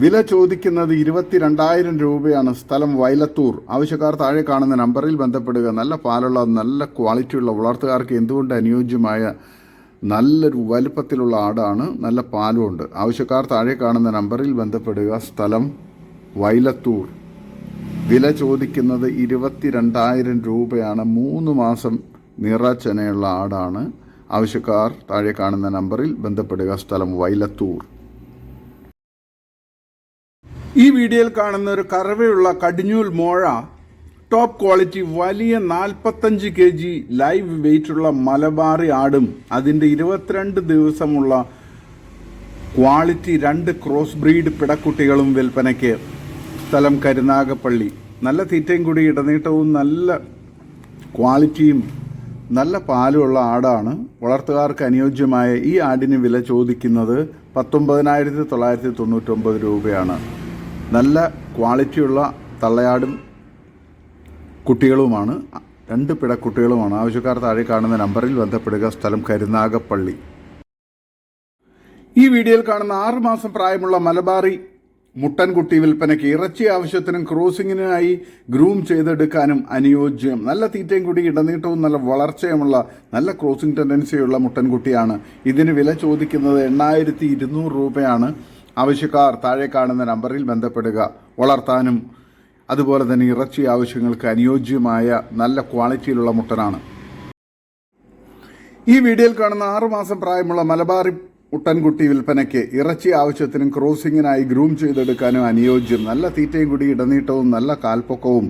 വില ചോദിക്കുന്നത് ഇരുപത്തിരണ്ടായിരം രൂപയാണ് സ്ഥലം വൈലത്തൂർ ആവശ്യക്കാർ താഴെ കാണുന്ന നമ്പറിൽ ബന്ധപ്പെടുക. നല്ല പാലുള്ള നല്ല ക്വാളിറ്റിയുള്ള വളർത്തുകാർക്ക് എന്തുകൊണ്ട് അനുയോജ്യമായ നല്ലൊരു വലുപ്പത്തിലുള്ള ആടാണ് നല്ല പാലുമുണ്ട് ആവശ്യക്കാർ താഴെ കാണുന്ന നമ്പറിൽ ബന്ധപ്പെടുക. സ്ഥലം വൈലത്തൂർ വില ചോദിക്കുന്നത് ഇരുപത്തിരണ്ടായിരം രൂപയാണ്. മൂന്ന് മാസം നിറച്ചനയുള്ള ആടാണ്. ആവശ്യക്കാർ താഴെ കാണുന്ന നമ്പറിൽ ബന്ധപ്പെടുക. സ്ഥലം വൈലത്തൂർ ഈ വീഡിയോയിൽ കാണുന്ന ഒരു കറവയുള്ള കടിഞ്ഞൂൽ മോഴ ടോപ്പ് ക്വാളിറ്റി വലിയ നാൽപ്പത്തഞ്ച് കെ ജി ലൈവ് വെയിറ്റുള്ള മലബാറി ആടും. അതിന്റെ ഇരുപത്തിരണ്ട് ദിവസമുള്ള ക്വാളിറ്റി രണ്ട് ക്രോസ് ബ്രീഡ് പിടക്കുട്ടികളും വിൽപ്പനയ്ക്ക്. സ്ഥലം കരുനാഗപ്പള്ളി. നല്ല തീറ്റയും കൂടി ഇടനീട്ടവും നല്ല ക്വാളിറ്റിയും നല്ല പാലുമുള്ള ആടാണ്. വളർത്തുകാർക്ക് അനുയോജ്യമായ ഈ ആടിന് വില ചോദിക്കുന്നത് പത്തൊമ്പതിനായിരത്തി തൊള്ളായിരത്തി തൊണ്ണൂറ്റൊമ്പത് രൂപയാണ്. നല്ല ക്വാളിറ്റിയുള്ള തള്ളയാടും കുട്ടികളുമാണ്. രണ്ട് പിടക്കുട്ടികളുമാണ്. ആവശ്യക്കാർ താഴെ കാണുന്ന നമ്പറിൽ ബന്ധപ്പെടുക. സ്ഥലം കരുനാഗപ്പള്ളി. ഈ വീഡിയോയിൽ കാണുന്ന ആറുമാസം പ്രായമുള്ള മലബാറി മുട്ടൻകുട്ടി വിൽപ്പനയ്ക്ക് ഇറച്ചി ആവശ്യത്തിനും ക്രോസിങ്ങിനായി ഗ്രൂം ചെയ്തെടുക്കാനും അനുയോജ്യം. നല്ല തീറ്റയും കൂടി ഇടനീട്ടവും നല്ല വളർച്ചയുമുള്ള നല്ല ക്രോസിംഗ് ടെൻഡൻസിയുള്ള മുട്ടൻകുട്ടിയാണ്. ഇതിന് വില ചോദിക്കുന്നത് എണ്ണായിരത്തി ഇരുന്നൂറ് രൂപയാണ്. ആവശ്യക്കാർ താഴെ കാണുന്ന നമ്പറിൽ ബന്ധപ്പെടുക വളർത്താനും അതുപോലെ തന്നെ ഇറച്ചി ആവശ്യങ്ങൾക്ക് അനുയോജ്യമായ നല്ല ക്വാളിറ്റിയിലുള്ള മുട്ടനാണ്. ഈ വീഡിയോയിൽ കാണുന്ന ആറുമാസം പ്രായമുള്ള മലബാറി മുട്ടൻകുട്ടി വിൽപ്പനയ്ക്ക് ഇറച്ചി ആവശ്യത്തിനും ക്രോസിങ്ങിനായി ഗ്രൂം ചെയ്തെടുക്കാനും അനുയോജ്യം നല്ല തീറ്റയും കൂടി ഇടനീട്ടവും നല്ല കാൽപ്പൊക്കവും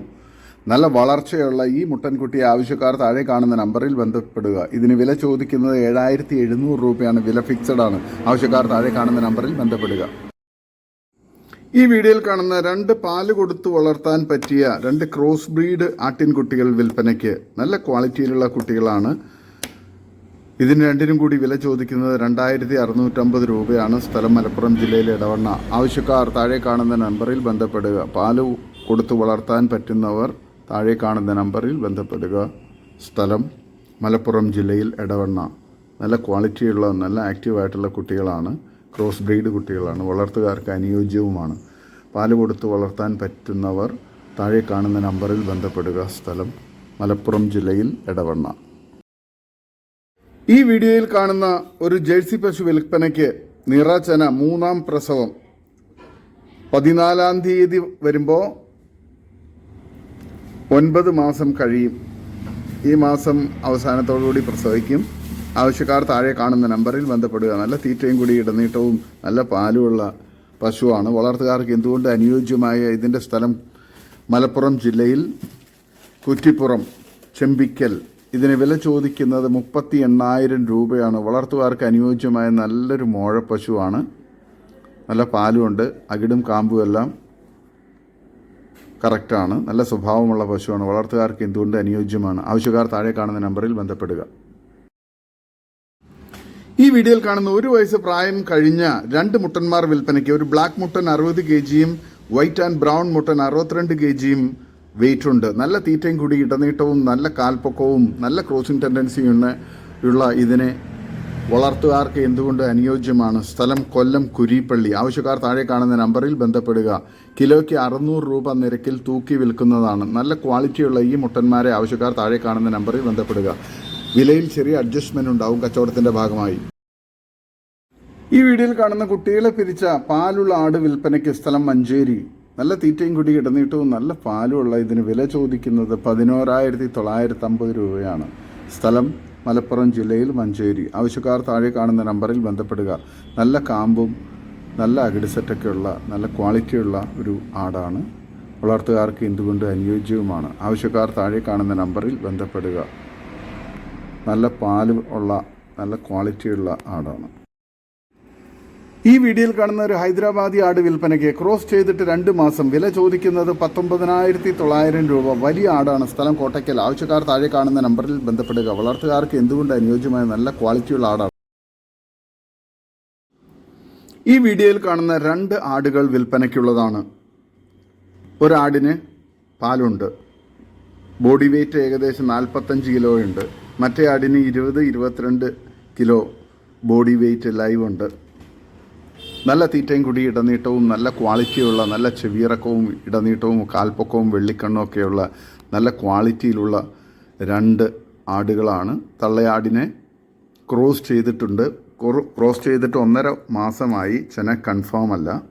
നല്ല വളർച്ചയുള്ള ഈ മുട്ടൻകുട്ടി ആവശ്യക്കാർ താഴെ കാണുന്ന നമ്പറിൽ ബന്ധപ്പെടുക. ഇതിന് വില ചോദിക്കുന്നത് ഏഴായിരത്തി എഴുന്നൂറ് രൂപയാണ്. വില ഫിക്സഡ് ആണ്. ആവശ്യക്കാർ താഴെ കാണുന്ന നമ്പറിൽ ബന്ധപ്പെടുക. ഈ വീഡിയോയിൽ കാണുന്ന രണ്ട് പാൽ കൊടുത്ത് വളർത്താൻ പറ്റിയ രണ്ട് ക്രോസ് ബ്രീഡ് ആട്ടിൻകുട്ടികൾ വിൽപ്പനയ്ക്ക് നല്ല ക്വാളിറ്റിയിലുള്ള കുട്ടികളാണ്. ഇതിന് രണ്ടിനും കൂടി വില ചോദിക്കുന്നത് രണ്ടായിരത്തി അറുന്നൂറ്റമ്പത് രൂപയാണ്. സ്ഥലം മലപ്പുറം ജില്ലയിലെ ഇടവണ്ണ ആവശ്യക്കാർ താഴെ കാണുന്ന നമ്പറിൽ ബന്ധപ്പെടുക. പാൽ കൊടുത്ത് വളർത്താൻ പറ്റുന്നവർ താഴെ കാണുന്ന നമ്പറിൽ ബന്ധപ്പെടുക. സ്ഥലം മലപ്പുറം ജില്ലയിൽ ഇടവണ്ണ നല്ല ക്വാളിറ്റിയുള്ള നല്ല ആക്റ്റീവായിട്ടുള്ള കുട്ടികളാണ്. ക്രോസ് ബ്രീഡ് കുട്ടികളാണ്. വളർത്തുകാർക്ക് അനുയോജ്യവുമാണ്. പാൽ കൊടുത്ത് വളർത്താൻ പറ്റുന്നവർ താഴെ കാണുന്ന നമ്പറിൽ ബന്ധപ്പെടുക. സ്ഥലം മലപ്പുറം ജില്ലയിൽ ഇടവണ്ണ ഈ വീഡിയോയിൽ കാണുന്ന ഒരു ജേഴ്സി പശു വിൽപ്പനയ്ക്ക് നിറച്ചന മൂന്നാം പ്രസവം. പതിനാലാം തീയതി വരുമ്പോൾ ഒൻപത് മാസം കഴിയും. ഈ മാസം അവസാനത്തോടുകൂടി പ്രസവിക്കും. ആവശ്യക്കാർ താഴെ കാണുന്ന നമ്പറിൽ ബന്ധപ്പെടുക. നല്ല തീറ്റയും കൂടി ഇടനീട്ടവും നല്ല പാലുമുള്ള പശുവാണ്. വളർത്തുകാർക്ക് എന്തുകൊണ്ട് അനുയോജ്യമായ ഇതിന്റെ സ്ഥലം മലപ്പുറം ജില്ലയിൽ കുറ്റിപ്പുറം ചെമ്പിക്കൽ? ഇതിന് വില ചോദിക്കുന്നത് മുപ്പത്തി എണ്ണായിരം രൂപയാണ്. വളർത്തുകാർക്ക് അനുയോജ്യമായ നല്ലൊരു മോഴപ്പശുവാണ് നല്ല പാലുമുണ്ട് അകിടും കാമ്പും എല്ലാം കറക്റ്റാണ്. നല്ല സ്വഭാവമുള്ള പശുവാണ്. വളർത്തുകാർക്ക് എന്തുകൊണ്ട് അനുയോജ്യമാണ്? ആവശ്യക്കാർ താഴെ കാണുന്ന നമ്പറിൽ ബന്ധപ്പെടുക. ഈ വീഡിയോയിൽ കാണുന്ന ഒരു വയസ്സ് പ്രായം കഴിഞ്ഞ രണ്ട് മുട്ടന്മാർ വിൽപ്പനയ്ക്ക് ഒരു ബ്ലാക്ക് മുട്ടൻ അറുപത് കെ ജിയും വൈറ്റ് ആൻഡ് ബ്രൗൺ മുട്ടൻ അറുപത്തിരണ്ട് കെ ജിയും വെയിറ്റ് ഉണ്ട്. നല്ല തീറ്റയും കൂടി ഇടനീട്ടവും നല്ല കാൽപ്പൊക്കവും നല്ല ക്രോസിംഗ് ടെൻഡൻസിയും ഉള്ള ഇതിനെ വളർത്തുകാർക്ക് എന്തുകൊണ്ട് അനുയോജ്യമാണ്? സ്ഥലം കൊല്ലം കുരിപ്പള്ളി. ആവശ്യക്കാർ താഴെ കാണുന്ന നമ്പറിൽ ബന്ധപ്പെടുക. കിലോയ്ക്ക് അറുന്നൂറ് രൂപ നിരക്കിൽ തൂക്കി വിൽക്കുന്നതാണ്. നല്ല ക്വാളിറ്റിയുള്ള ഈ മുട്ടന്മാരെ ആവശ്യക്കാർ താഴെ കാണുന്ന നമ്പറിൽ ബന്ധപ്പെടുക. വിലയിൽ ചെറിയ അഡ്ജസ്റ്റ്മെന്റ് ഉണ്ടാവും കച്ചവടത്തിന്റെ ഭാഗമായി. ഈ വീഡിയോയിൽ കാണുന്ന കുട്ടികളെ പിരിച്ച പാലുള്ള ആട് വിൽപ്പനയ്ക്ക് സ്ഥലം മഞ്ചേരി. നല്ല തീറ്റയും കുടി കിടന്നിട്ടും നല്ല പാലുള്ള ഇതിന് വില ചോദിക്കുന്നത് പതിനോരായിരത്തി തൊള്ളായിരത്തി അമ്പത് രൂപയാണ്. സ്ഥലം മലപ്പുറം ജില്ലയിൽ മഞ്ചേരി. ആവശ്യക്കാർ താഴെ കാണുന്ന നമ്പറിൽ ബന്ധപ്പെടുക. നല്ല കാമ്പും നല്ല അകിട് സെറ്റൊക്കെയുള്ള നല്ല ക്വാളിറ്റിയുള്ള ഒരു ആടാണ്. വളർത്തുകാർക്ക് എന്തുകൊണ്ട് അനുയോജ്യവുമാണ്? ആവശ്യക്കാർ താഴെ കാണുന്ന നമ്പറിൽ ബന്ധപ്പെടുക. നല്ല പാൽ ഉള്ള നല്ല ക്വാളിറ്റിയുള്ള ആടാണ്. ഈ വീഡിയോയിൽ കാണുന്ന ഒരു ഹൈദരാബാദി ആട് വിൽപ്പനയ്ക്ക് ക്രോസ് ചെയ്തിട്ട് രണ്ട് മാസം വില ചോദിക്കുന്നത് പത്തൊമ്പതിനായിരത്തി തൊള്ളായിരം രൂപ. വലിയ ആടാണ്. സ്ഥലം കോട്ടയ്ക്കൽ. ആവശ്യക്കാർ താഴെ കാണുന്ന നമ്പറിൽ ബന്ധപ്പെടുക. വളർത്തുകാർക്ക് എന്തുകൊണ്ട് അനുയോജ്യമായ നല്ല ക്വാളിറ്റിയുള്ള ആടാണ്? ഈ വീഡിയോയിൽ കാണുന്ന രണ്ട് ആടുകൾ വിൽപ്പനയ്ക്കുള്ളതാണ്. ഒരാടിന് പാലുണ്ട്. ബോഡി വെയ്റ്റ് ഏകദേശം നാൽപ്പത്തഞ്ച് കിലോയുണ്ട് മറ്റേ ആടിന് ഇരുപത് ഇരുപത്തിരണ്ട് കിലോ ബോഡി വെയ്റ്റ് ഉണ്ട്. നല്ല തീറ്റയും കുടി ഇടനീട്ടവും നല്ല ക്വാളിറ്റിയുള്ള നല്ല ചെവിയിറക്കവും ഇടനീട്ടവും കാൽപ്പൊക്കവും വെള്ളിക്കണ്ണും ഒക്കെയുള്ള നല്ല ക്വാളിറ്റിയിലുള്ള രണ്ട് ആടുകളാണ്. തള്ളയാടിനെ ക്രോസ് ചെയ്തിട്ടുണ്ട്. ക്രോ- ക്രോസ് ചെയ്തിട്ട് ഒന്നര മാസമായി ചെന കൺഫേം അല്ല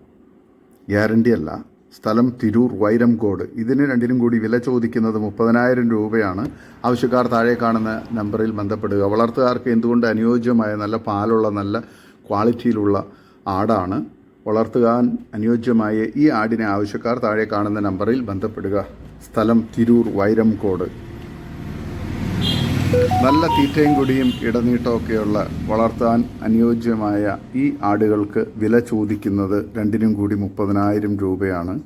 ഗ്യാരണ്ടി അല്ല. സ്ഥലം തിരൂർ വൈരംകോട്. ഇതിന് രണ്ടിനും കൂടി വില ചോദിക്കുന്നത് മുപ്പതിനായിരം രൂപയാണ്. ആവശ്യക്കാർ താഴെ കാണുന്ന നമ്പറിൽ ബന്ധപ്പെടുക. വളർത്തുകാർക്ക് എന്തുകൊണ്ട് അനുയോജ്യമായ നല്ല പാലുള്ള നല്ല ക്വാളിറ്റിയിലുള്ള ആടാണ്? വളർത്തുകാൻ അനുയോജ്യമായ ഈ ആടിനെ ആവശ്യക്കാർ താഴെ കാണുന്ന നമ്പറിൽ ബന്ധപ്പെടുക. സ്ഥലം തിരൂർ വൈരംകോട്. നല്ല തീറ്റയും കുടിയും ഇടനീട്ടമൊക്കെയുള്ള വളർത്താൻ അനുയോജ്യമായ ഈ ആടുകൾക്ക് വില ചോദിക്കുന്നത് രണ്ടിനും കൂടി മുപ്പതിനായിരം രൂപയാണ്.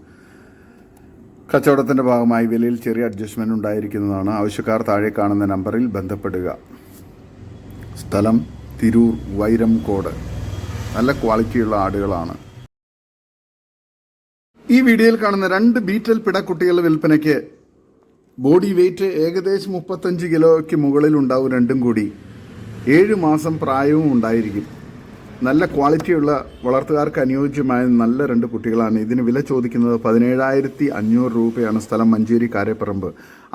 കച്ചവടത്തിന്റെ ഭാഗമായി വിലയിൽ ചെറിയ അഡ്ജസ്റ്റ്മെന്റ് ഉണ്ടായിരിക്കുന്നതാണ്. ആവശ്യക്കാർ താഴെ കാണുന്ന നമ്പറിൽ ബന്ധപ്പെടുക. സ്ഥലം തിരൂർ വൈരംകോട്. നല്ല ക്വാളിറ്റിയുള്ള ആടുകളാണ്. ഈ വീഡിയോയിൽ കാണുന്ന രണ്ട് ബീറ്റൽ പിടക്കുട്ടികളുടെ വിൽപ്പനയ്ക്ക് ബോഡി വെയ്റ്റ് ഏകദേശം മുപ്പത്തഞ്ച് കിലോയ്ക്ക് മുകളിൽ ഉണ്ടാവും രണ്ടും കൂടി. ഏഴ് മാസം പ്രായവും ഉണ്ടായിരിക്കും. നല്ല ക്വാളിറ്റിയുള്ള വളർത്തുകാർക്ക് അനുയോജ്യമായ നല്ല രണ്ട് കുട്ടികളാണ്. ഇതിന് വില ചോദിക്കുന്നത് പതിനേഴായിരത്തി അഞ്ഞൂറ് രൂപയാണ് സ്ഥലം മഞ്ചേരി കാരപ്പറമ്പ്.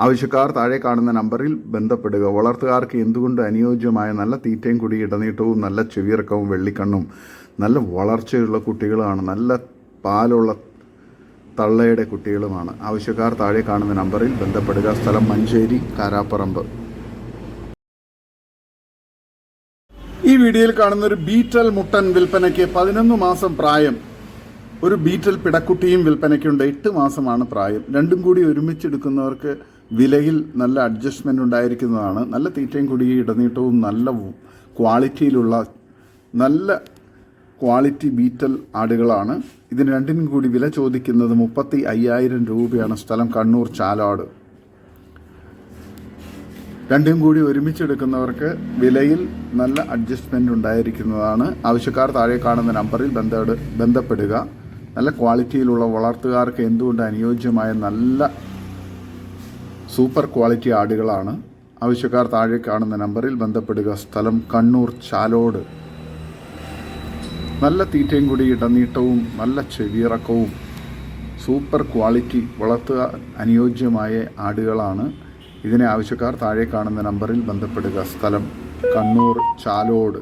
ആവശ്യക്കാർ താഴെ കാണുന്ന നമ്പറിൽ ബന്ധപ്പെടുക. വളർത്തുകാർക്ക് എന്തുകൊണ്ട് അനുയോജ്യമായ നല്ല തീറ്റയും കൂടി ഇടനീട്ടവും നല്ല ചെവിയിറക്കവും വെള്ളിക്കണ്ണും നല്ല വളർച്ചയുള്ള കുട്ടികളാണ്. നല്ല പാലുള്ള തള്ളയുടെ കുട്ടികളുമാണ്. ആവശ്യക്കാർ താഴെ കാണുന്ന നമ്പറിൽ ബന്ധപ്പെടുക. സ്ഥലം മഞ്ചേരി കാരാപ്പറമ്പ്. ഈ വീഡിയോയിൽ കാണുന്ന ഒരു ബീറ്റൽ മുട്ടൻ വിൽപ്പനയ്ക്ക് പതിനൊന്ന് മാസം പ്രായം. ഒരു ബീറ്റൽ പിടക്കുട്ടിയും വിൽപ്പനയ്ക്കുണ്ട്. എട്ട് മാസമാണ് പ്രായം. രണ്ടും കൂടി ഒരുമിച്ചെടുക്കുന്നവർക്ക് വിലയിൽ നല്ല അഡ്ജസ്റ്റ്മെന്റ് ഉണ്ടായിരിക്കുന്നതാണ്. നല്ല തീറ്റയും കൂടി ഇടനീട്ടവും നല്ല ക്വാളിറ്റിയിലുള്ള നല്ല ക്വാളിറ്റി ബീറ്റൽ ആടുകളാണ്. ഇതിന് രണ്ടിനും കൂടി വില ചോദിക്കുന്നത് മുപ്പത്തി അയ്യായിരം രൂപയാണ് സ്ഥലം കണ്ണൂർ ചാലാട്. രണ്ടും കൂടി ഒരുമിച്ചെടുക്കുന്നവർക്ക് വിലയിൽ നല്ല അഡ്ജസ്റ്റ്മെന്റ് ഉണ്ടായിരിക്കുന്നതാണ്. ആവശ്യക്കാർ താഴെ കാണുന്ന നമ്പറിൽ ബന്ധ ബന്ധപ്പെടുക. നല്ല ക്വാളിറ്റിയിലുള്ള വളർത്തുകാർക്ക് എന്തുകൊണ്ട് അനുയോജ്യമായ നല്ല സൂപ്പർ ക്വാളിറ്റി ആടുകളാണ്? ആവശ്യക്കാർ താഴെ കാണുന്ന നമ്പറിൽ ബന്ധപ്പെടുക. സ്ഥലം കണ്ണൂർ ചാലോട്. നല്ല തീറ്റയും കൂടി ഇടനീട്ടവും നല്ല ചെവിയിറക്കവും സൂപ്പർ ക്വാളിറ്റി വളർത്തുക അനുയോജ്യമായ ആടുകളാണ്. ഇതിനെ ആവശ്യക്കാർ താഴെ കാണുന്ന നമ്പറിൽ ബന്ധപ്പെടുക. സ്ഥലം കണ്ണൂർ ചാലോട്.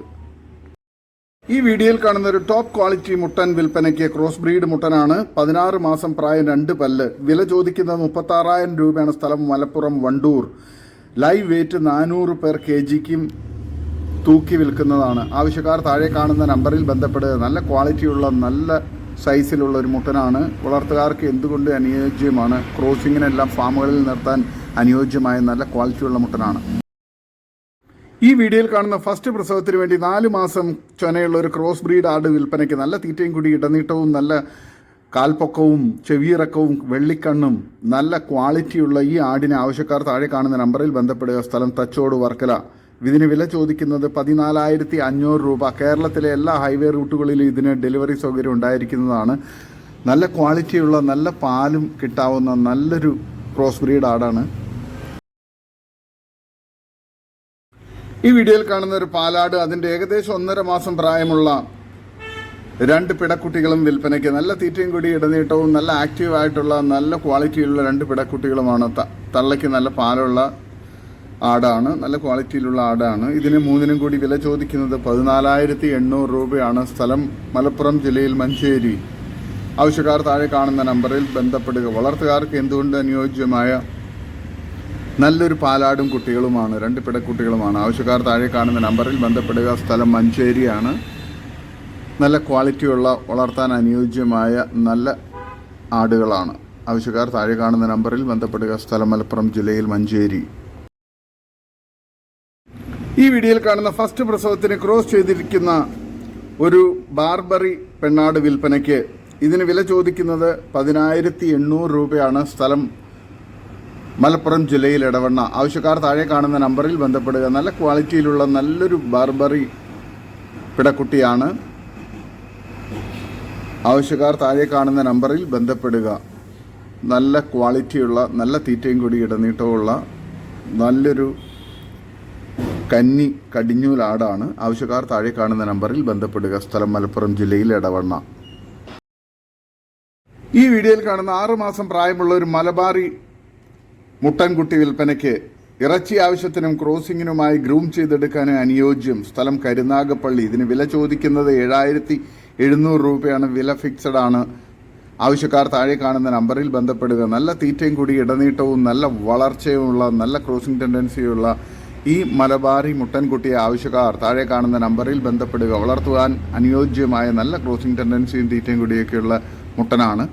ഈ വീഡിയോയിൽ കാണുന്ന ഒരു ടോപ്പ് ക്വാളിറ്റി മുട്ടൻ വിൽപ്പനയ്ക്ക് ക്രോസ് ബ്രീഡ് മുട്ടനാണ്. പതിനാറ് മാസം പ്രായം രണ്ട് പല്ല്. വില ചോദിക്കുന്നത് മുപ്പത്താറായിരം രൂപയാണ്. സ്ഥലം മലപ്പുറം വണ്ടൂർ. ലൈവ് വെയിറ്റ് നാനൂറ് പേർ കെ ജിക്കും തൂക്കി വിൽക്കുന്നതാണ്. ആവശ്യക്കാർ താഴെ കാണുന്ന നമ്പറിൽ ബന്ധപ്പെടുക. നല്ല ക്വാളിറ്റിയുള്ള നല്ല സൈസിലുള്ള ഒരു മുട്ടനാണ്. വളർത്തുകാർക്ക് എന്തുകൊണ്ട് അനുയോജ്യമാണ്? ക്രോസിങ്ങിനെല്ലാം ഫാമുകളിൽ നിർത്താൻ അനുയോജ്യമായ നല്ല ക്വാളിറ്റിയുള്ള മുട്ടനാണ്. ഈ വീഡിയോയിൽ കാണുന്ന ഫസ്റ്റ് പ്രസവത്തിന് വേണ്ടി നാല് മാസം ചൊനയുള്ള ഒരു ക്രോസ് ബ്രീഡ് ആട് വിൽപ്പനയ്ക്ക് നല്ല തീറ്റയും കൂടി ഇടനീട്ടവും നല്ല കാൽപ്പൊക്കവും ചെവിയിറക്കവും വെള്ളിക്കണ്ണും നല്ല ക്വാളിറ്റിയുള്ള ഈ ആടിനെ ആവശ്യക്കാർ താഴെ കാണുന്ന നമ്പറിൽ ബന്ധപ്പെടുക. സ്ഥലം തച്ചോട് വർക്കല. ഇതിന് വില ചോദിക്കുന്നത് പതിനാലായിരത്തി അഞ്ഞൂറ് രൂപ. കേരളത്തിലെ എല്ലാ ഹൈവേ റൂട്ടുകളിലും ഇതിന് ഡെലിവറി സൗകര്യം ഉണ്ടായിരിക്കുന്നതാണ്. നല്ല ക്വാളിറ്റിയുള്ള നല്ല പാലും കിട്ടാവുന്ന നല്ലൊരു ക്രോസ് ബ്രീഡ് ആടാണ്. ഈ വീഡിയോയിൽ കാണുന്ന ഒരു പാലാട് അതിന്റെ ഏകദേശം ഒന്നര മാസം പ്രായമുള്ള രണ്ട് പിടക്കുട്ടികളും വിൽപ്പനയ്ക്ക് നല്ല തീറ്റയും കൂടി ഇടനീട്ടവും നല്ല ആക്റ്റീവായിട്ടുള്ള നല്ല ക്വാളിറ്റിയുള്ള രണ്ട് പിടക്കുട്ടികളുമാണ് തള്ളയ്ക്ക് നല്ല പാലുള്ള ആടാണ് നല്ല ക്വാളിറ്റിയിലുള്ള ആടാണ്. ഇതിന് മൂന്നിനും കൂടി വില ചോദിക്കുന്നത് പതിനാലായിരത്തി എണ്ണൂറ് രൂപയാണ്. സ്ഥലം മലപ്പുറം ജില്ലയിൽ മഞ്ചേരി. ആവശ്യക്കാർ താഴെ കാണുന്ന നമ്പറിൽ ബന്ധപ്പെടുക. വളർത്തുകാർക്ക് എന്തുകൊണ്ട് അനുയോജ്യമായ നല്ലൊരു പാലാടും കുട്ടികളുമാണ് രണ്ട് പിടക്കുട്ടികളുമാണ്? ആവശ്യക്കാർ താഴെ കാണുന്ന നമ്പറിൽ ബന്ധപ്പെടുക. സ്ഥലം മഞ്ചേരിയാണ്. നല്ല ക്വാളിറ്റിയുള്ള വളർത്താൻ അനുയോജ്യമായ നല്ല ആടുകളാണ്. ആവശ്യക്കാർ താഴെ കാണുന്ന നമ്പറിൽ ബന്ധപ്പെടുക. സ്ഥലം മലപ്പുറം ജില്ലയിൽ മഞ്ചേരി. ഈ വീഡിയോയിൽ കാണുന്ന ഫസ്റ്റ് പ്രസവത്തിന് ക്രോസ് ചെയ്തിരിക്കുന്ന ഒരു ബാർബറി പെണ്ണാട് വിൽപ്പനയ്ക്ക് ഇതിന് വില ചോദിക്കുന്നത് പതിനായിരത്തി എണ്ണൂറ് രൂപയാണ്. സ്ഥലം മലപ്പുറം ജില്ലയിൽ ഇടവണ്ണ ആവശ്യക്കാർ താഴെ കാണുന്ന നമ്പറിൽ ബന്ധപ്പെടുക. നല്ല ക്വാളിറ്റിയിലുള്ള നല്ലൊരു ബാർബറി പിടക്കുട്ടിയാണ്. ആവശ്യക്കാർ താഴെ കാണുന്ന നമ്പറിൽ ബന്ധപ്പെടുക. നല്ല ക്വാളിറ്റിയുള്ള നല്ല തീറ്റയും കൂടി ഇടനീട്ടമുള്ള നല്ലൊരു കന്നി കടിഞ്ഞൂലാടാണ്. ആവശ്യക്കാർ താഴെ കാണുന്ന നമ്പറിൽ ബന്ധപ്പെടുക. സ്ഥലം മലപ്പുറം ജില്ലയിൽ ഇടവണ്ണ ഈ വീഡിയോയിൽ കാണുന്ന ആറുമാസം പ്രായമുള്ള ഒരു മലബാറി മുട്ടൻകുട്ടി വിൽപ്പനയ്ക്ക് ഇറച്ചി ആവശ്യത്തിനും ക്രോസിംഗിനുമായി ഗ്രൂം ചെയ്തെടുക്കാനും അനുയോജ്യം. സ്ഥലം കരുനാഗപ്പള്ളി. ഇതിന് വില ചോദിക്കുന്നത് ഏഴായിരത്തി എഴുന്നൂറ് രൂപയാണ്. വില ഫിക്സഡ് ആണ്. ആവശ്യക്കാർ താഴെ കാണുന്ന നമ്പറിൽ ബന്ധപ്പെടുക. നല്ല തീറ്റയും കൂടി ഇടനീട്ടവും നല്ല വളർച്ചയുമുള്ള നല്ല ക്രോസിംഗ് ടെൻഡൻസിയുള്ള ഈ മലബാറി മുട്ടൻകുട്ടിയെ ആവശ്യക്കാർ താഴെ കാണുന്ന നമ്പറിൽ ബന്ധപ്പെടുക. വളർത്തുവാൻ അനുയോജ്യമായ നല്ല ക്രോസിംഗ് ടെൻഡൻസിയും തീറ്റയും കൂടിയൊക്കെയുള്ള മുട്ടനാണ്.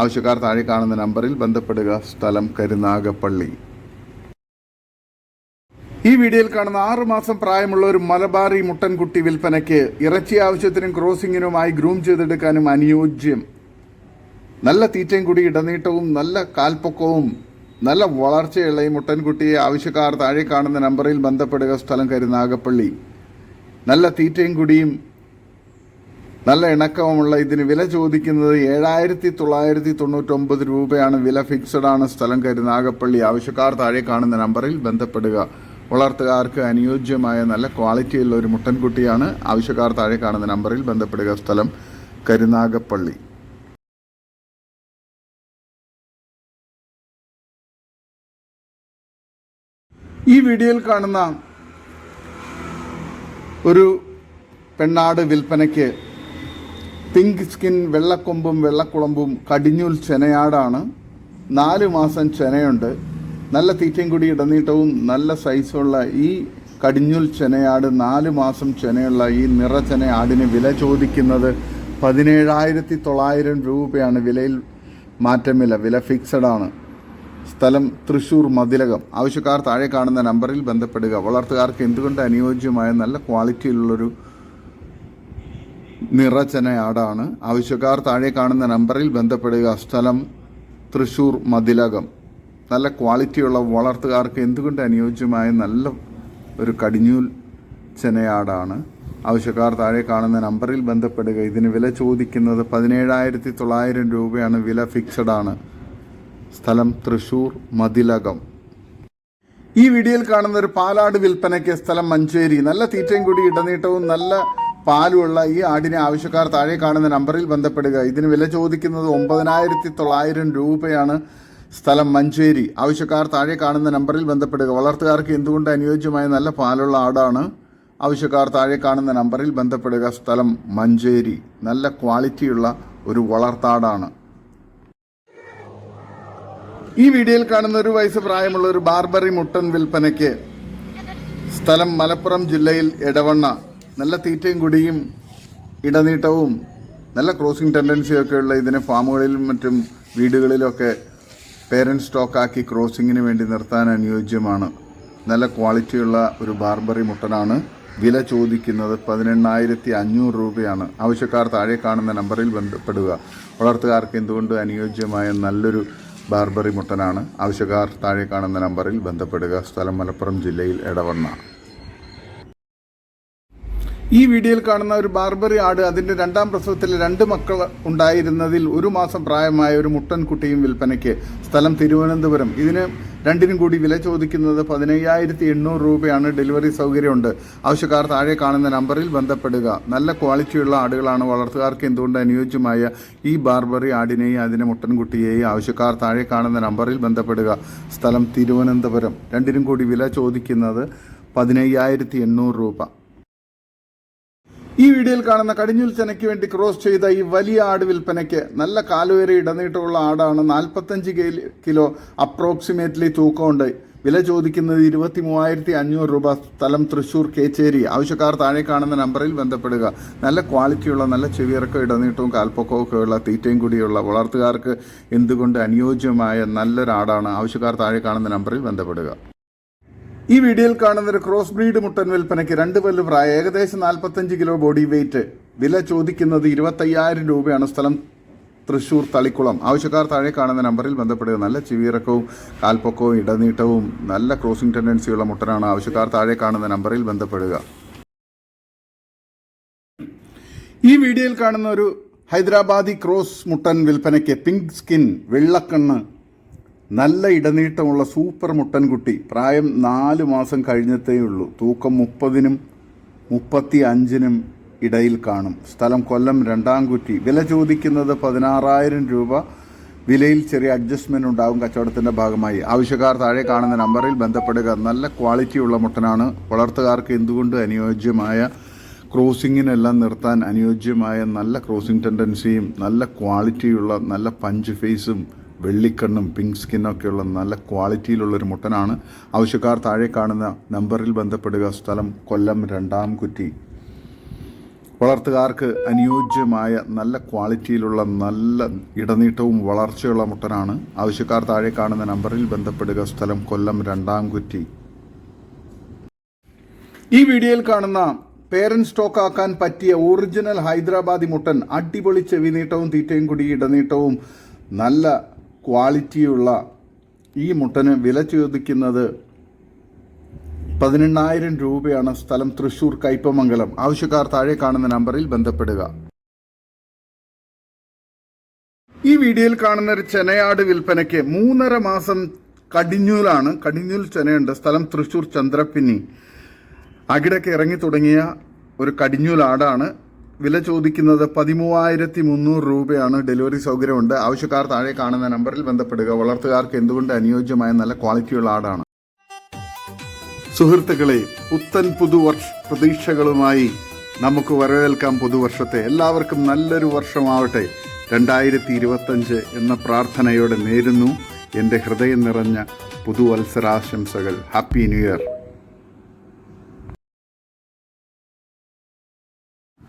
ആവശ്യക്കാർ താഴെ കാണുന്ന നമ്പറിൽ ബന്ധപ്പെടുക. സ്ഥലം കരുനാഗപ്പള്ളി. ഈ വീഡിയോയിൽ കാണുന്ന ആറു മാസം പ്രായമുള്ള ഒരു മലബാറി മുട്ടൻകുട്ടി വിൽപ്പനയ്ക്ക് ഇറച്ചി ആവശ്യത്തിനും ക്രോസിങ്ങിനുമായി ഗ്രൂം ചെയ്തെടുക്കാനും അനുയോജ്യം. നല്ല തീറ്റയും കൂടി ഇടനീട്ടവും നല്ല കാൽപ്പൊക്കവും നല്ല വളർച്ചയുള്ള ഈ മുട്ടൻകുട്ടിയെ ആവശ്യക്കാർ താഴെ കാണുന്ന നമ്പറിൽ ബന്ധപ്പെടുക സ്ഥലം കരുനാഗപ്പള്ളി നല്ല തീറ്റയും കുടിയും നല്ല ഇണക്കവുമുള്ള ഇതിന് വില ചോദിക്കുന്നത് ഏഴായിരത്തി തൊള്ളായിരത്തി തൊണ്ണൂറ്റൊമ്പത് രൂപയാണ്. വില ഫിക്സഡ് ആണ് സ്ഥലം കരുനാഗപ്പള്ളി ആവശ്യക്കാർ താഴെ കാണുന്ന നമ്പറിൽ ബന്ധപ്പെടുക. വളർത്തുകാർക്ക് അനുയോജ്യമായ നല്ല ക്വാളിറ്റിയുള്ള ഒരു മുട്ടൻകുട്ടിയാണ് ആവശ്യക്കാർ താഴെ കാണുന്ന നമ്പറിൽ ബന്ധപ്പെടുക സ്ഥലം കരുനാഗപ്പള്ളി ഈ വീഡിയോയിൽ കാണുന്ന ഒരു പെണ്ണാട് വിൽപ്പനയ്ക്ക് പിങ്ക് സ്കിൻ വെള്ളക്കൊമ്പും വെള്ളക്കുളമ്പും കടിഞ്ഞൂൽ ചെനയാടാണ്. നാല് മാസം ചെനയുണ്ട്. നല്ല തീറ്റയും കൂടി ഇടനീട്ടവും നല്ല സൈസുള്ള ഈ കടിഞ്ഞൂൽ ചെനയാട് നാല് മാസം ചെനയുള്ള ഈ നിറച്ചെന ആടിന് വില ചോദിക്കുന്നത് പതിനേഴായിരത്തി തൊള്ളായിരം രൂപയാണ്. വിലയിൽ മാറ്റമില്ല. വില ഫിക്സഡ് ആണ്. സ്ഥലം തൃശൂർ മതിലകം. ആവശ്യക്കാർ താഴെ കാണുന്ന നമ്പറിൽ ബന്ധപ്പെടുക. വളർത്തുകാർക്ക് എന്തുകൊണ്ട് അനുയോജ്യമായ നല്ല ക്വാളിറ്റിയിലുള്ളൊരു നിറചനയാടാണ്? ആവശ്യക്കാർ താഴെ കാണുന്ന നമ്പറിൽ ബന്ധപ്പെടുക. സ്ഥലം തൃശൂർ മതിലകം. നല്ല ക്വാളിറ്റിയുള്ള വളർത്തുകാർക്ക് എന്തുകൊണ്ട് അനുയോജ്യമായ നല്ല ഒരു കടിഞ്ഞൂൽ ചെനയാടാണ്? ആവശ്യക്കാർ താഴെ കാണുന്ന നമ്പറിൽ ബന്ധപ്പെടുക. ഇതിന് വില ചോദിക്കുന്നത് പതിനേഴായിരത്തി തൊള്ളായിരം രൂപയാണ്. വില ഫിക്സഡാണ് സ്ഥലം തൃശൂർ മതിലകം. ഈ വീഡിയോയിൽ കാണുന്ന ഒരു പാലാട് വിൽപ്പനയ്ക്ക് സ്ഥലം മഞ്ചേരി. നല്ല തീറ്റയും കൂടി ഇടനീട്ടവും നല്ല പാലുമുള്ള ഈ ആടിനെ ആവശ്യക്കാർ താഴെ കാണുന്ന നമ്പറിൽ ബന്ധപ്പെടുക. ഇതിന് വില ചോദിക്കുന്നത് ഒമ്പതിനായിരത്തി തൊള്ളായിരം രൂപയാണ് സ്ഥലം മഞ്ചേരി. ആവശ്യക്കാർ താഴെ കാണുന്ന നമ്പറിൽ ബന്ധപ്പെടുക. വളർത്തുകാർക്ക് എന്തുകൊണ്ട് അനുയോജ്യമായ നല്ല പാലുള്ള ആടാണ്? ആവശ്യക്കാർ താഴെ കാണുന്ന നമ്പറിൽ ബന്ധപ്പെടുക. സ്ഥലം മഞ്ചേരി. നല്ല ക്വാളിറ്റിയുള്ള ഒരു വളർത്താടാണ്. ഈ വീഡിയോയിൽ കാണുന്ന ഒരു വയസ്സ് പ്രായമുള്ള ഒരു ബാർബറി മുട്ടൻ വിൽപ്പനയ്ക്ക് സ്ഥലം മലപ്പുറം ജില്ലയിൽ ഇടവണ്ണ നല്ല തീറ്റയും കുടിയും ഇടനീട്ടവും നല്ല ക്രോസിംഗ് ടെൻഡൻസിയൊക്കെ ഉള്ള ഇതിനെ ഫാമുകളിലും മറ്റും വീടുകളിലൊക്കെ പേരന്റ് സ്റ്റോക്കാക്കി ക്രോസിങ്ങിന് വേണ്ടി നിർത്താൻ അനുയോജ്യമാണ്. നല്ല ക്വാളിറ്റിയുള്ള ഒരു ബാർബറി മുട്ടനാണ്. വില ചോദിക്കുന്നത് പതിനെണ്ണായിരത്തി അഞ്ഞൂറ് രൂപയാണ്. ആവശ്യക്കാർ താഴെ കാണുന്ന നമ്പറിൽ ബന്ധപ്പെടുക. വളർത്തുകാർക്ക് എന്തുകൊണ്ട് അനുയോജ്യമായ നല്ലൊരു ബാർബറി മുട്ടനാണ്. ആവശ്യക്കാർ താഴെ കാണുന്ന നമ്പറിൽ ബന്ധപ്പെടുക. സ്ഥലം മലപ്പുറം ജില്ലയിൽ എടവണ്ണ. ഈ വീഡിയോയിൽ കാണുന്ന ഒരു ബാർബറി ആട് അതിന്റെ രണ്ടാം പ്രസവത്തിൽ രണ്ട് മക്കൾ ഉണ്ടായിരുന്നതിൽ ഒരു മാസം പ്രായമായ ഒരു മുട്ടൻ കുട്ടിയും വിൽപ്പനയ്ക്ക് സ്ഥലം തിരുവനന്തപുരം. ഇതിന് രണ്ടിനും കൂടി വില ചോദിക്കുന്നത് പതിനയ്യായിരത്തി എണ്ണൂറ് രൂപയാണ്. ഡെലിവറി സൗകര്യമുണ്ട്. ആവശ്യക്കാർ താഴെ കാണുന്ന നമ്പറിൽ ബന്ധപ്പെടുക. നല്ല ക്വാളിറ്റിയുള്ള ആടുകളാണ് വളർത്തുകാർക്ക് എന്തുകൊണ്ട് അനുയോജ്യമായ ഈ ബാർബറി ആടിനെയും അതിന്റെ മുട്ടൻകുട്ടിയെയും ആവശ്യക്കാർ താഴെ കാണുന്ന നമ്പറിൽ ബന്ധപ്പെടുക. സ്ഥലം തിരുവനന്തപുരം. രണ്ടിനും കൂടി വില ചോദിക്കുന്നത് പതിനയ്യായിരത്തി എണ്ണൂറ് രൂപ. ഈ വീഡിയോയിൽ കാണുന്ന കടിഞ്ഞൂൽ ചെനയ്ക്ക് വേണ്ടി ക്രോസ് ചെയ്ത ഈ വലിയ ആട് വിൽപ്പനയ്ക്ക് നല്ല കാലുവേറെ ഇടനീട്ടമുള്ള ആടാണ് നാൽപ്പത്തഞ്ച് കിലോ അപ്രോക്സിമേറ്റ്ലി തൂക്കമുണ്ട്. വില ചോദിക്കുന്നത് ഇരുപത്തി മൂവായിരത്തി അഞ്ഞൂറ് രൂപ. സ്ഥലം തൃശ്ശൂർ കേച്ചേരി. ആവശ്യക്കാർ താഴെ കാണുന്ന നമ്പറിൽ ബന്ധപ്പെടുക. നല്ല ക്വാളിറ്റിയുള്ള നല്ല ചെവിയിറക്കം ഇടനീട്ടവും കാൽപ്പൊക്കവും ഉള്ള തീറ്റയും കൂടിയുള്ള വളർത്തുകാർക്ക് എന്തുകൊണ്ട് അനുയോജ്യമായ നല്ലൊരാടാണ്? ആവശ്യക്കാർ താഴെ കാണുന്ന നമ്പറിൽ ബന്ധപ്പെടുക. ഈ വീഡിയോയിൽ കാണുന്ന ഒരു ക്രോസ് ബ്രീഡ് മുട്ടൻ വിൽപ്പനയ്ക്ക് രണ്ട് പല്ല് പ്രായ ഏകദേശം നാൽപ്പത്തഞ്ച് കിലോ ബോഡി വെയിറ്റ് വില ചോദിക്കുന്നത് ഇരുപത്തയ്യായിരം രൂപയാണ്. സ്ഥലം തൃശൂർ തളിക്കുളം. ആവശ്യക്കാർ താഴെ കാണുന്ന നമ്പറിൽ ബന്ധപ്പെടുക. നല്ല ചിവിയിറക്കവും കാൽപ്പൊക്കവും ഇടനീട്ടവും നല്ല ക്രോസിംഗ് ടെൻഡൻസിയുള്ള മുട്ടനാണ്. ആവശ്യക്കാർ താഴെ കാണുന്ന നമ്പറിൽ ബന്ധപ്പെടുക. ഈ വീഡിയോയിൽ കാണുന്ന ഒരു ഹൈദരാബാദി ക്രോസ് മുട്ടൻ വിൽപ്പനയ്ക്ക് പിങ്ക് സ്കിൻ വെള്ളക്കണ്ണ് നല്ല ഇടനീട്ടമുള്ള സൂപ്പർ മുട്ടൻകുട്ടി പ്രായം നാല് മാസം കഴിഞ്ഞത്തേ ഉള്ളൂ. തൂക്കം മുപ്പതിനും മുപ്പത്തി അഞ്ചിനും ഇടയിൽ കാണും. സ്ഥലം കൊല്ലം രണ്ടാം കുറ്റി വില ചോദിക്കുന്നത് പതിനാറായിരം രൂപ. വിലയിൽ ചെറിയ അഡ്ജസ്റ്റ്മെന്റ് ഉണ്ടാകും കച്ചവടത്തിന്റെ ഭാഗമായി. ആവശ്യക്കാർ താഴെ കാണുന്ന നമ്പറിൽ ബന്ധപ്പെടുക. നല്ല ക്വാളിറ്റിയുള്ള മുട്ടനാണ്. വളർത്തുകാർക്ക് എന്തുകൊണ്ട് അനുയോജ്യമായ ക്രോസിങ്ങിനെല്ലാം നിർത്താൻ അനുയോജ്യമായ നല്ല ക്രോസിംഗ് ടെൻഡൻസിയും നല്ല ക്വാളിറ്റിയുള്ള നല്ല പഞ്ച് ഫേസും വെള്ളിക്കണ്ണും പിങ്ക് സ്കിന്നൊക്കെയുള്ള നല്ല ക്വാളിറ്റിയിലുള്ളൊരു മുട്ടനാണ്. ആവശ്യക്കാർ താഴെ കാണുന്ന നമ്പറിൽ ബന്ധപ്പെടുക. സ്ഥലം കൊല്ലം രണ്ടാം കുറ്റി. വളർത്തുകാർക്ക് അനുയോജ്യമായ നല്ല ക്വാളിറ്റിയിലുള്ള നല്ല ഇടനീട്ടവും വളർച്ചയുള്ള മുട്ടനാണ്. ആവശ്യക്കാർ താഴെ കാണുന്ന നമ്പറിൽ ബന്ധപ്പെടുക. സ്ഥലം കൊല്ലം രണ്ടാം കുറ്റി. ഈ വീഡിയോയിൽ കാണുന്ന പേരൻ സ്റ്റോക്ക് ആക്കാൻ പറ്റിയ ഒറിജിനൽ ഹൈദരാബാദി മുട്ടൻ അടിപൊളി ചെവി നീട്ടവും തീറ്റയും കൂടി ഇടനീട്ടവും നല്ല ക്വാളിറ്റിയുള്ള ഈ മുട്ടന് വില ചോദിക്കുന്നത് പതിനെണ്ണായിരം രൂപയാണ് സ്ഥലം തൃശൂർ കയ്പമംഗലം. ആവശ്യക്കാർ താഴെ കാണുന്ന നമ്പറിൽ ബന്ധപ്പെടുക. ഈ വീഡിയോയിൽ കാണുന്ന ഒരു ചെനയാട് വിൽപ്പനയ്ക്ക് മൂന്നര മാസം കടിഞ്ഞൂലാണ് കടിഞ്ഞൂൽ ചെനയുണ്ട്. സ്ഥലം തൃശൂർ ചന്ദ്രപ്പിന്നി. അകിടക്ക് ഇറങ്ങി തുടങ്ങിയ ഒരു കടിഞ്ഞൂൽ ആടാണ്. വില ചോദിക്കുന്നത് പതിമൂവായിരത്തി മുന്നൂറ് രൂപയാണ്. ഡെലിവറി സൗകര്യമുണ്ട്. ആവശ്യക്കാർ താഴെ കാണുന്ന നമ്പറിൽ ബന്ധപ്പെടുക. വളർത്തുകാർക്ക് എന്തുകൊണ്ട് അനുയോജ്യമായ നല്ല ക്വാളിറ്റിയുള്ള ആടാണ്? സുഹൃത്തുക്കളെ പുത്തൻ പുതുവർഷ പ്രതീക്ഷകളുമായി നമുക്ക് വരവേൽക്കാം പുതുവർഷത്തെ. എല്ലാവർക്കും നല്ലൊരു വർഷമാവട്ടെ. രണ്ടായിരത്തി ഇരുപത്തഞ്ച് എന്ന പ്രാർത്ഥനയോടെ നേരുന്നു. എന്റെ ഹൃദയം നിറഞ്ഞ പുതുവത്സരാശംസകൾ. Happy new year.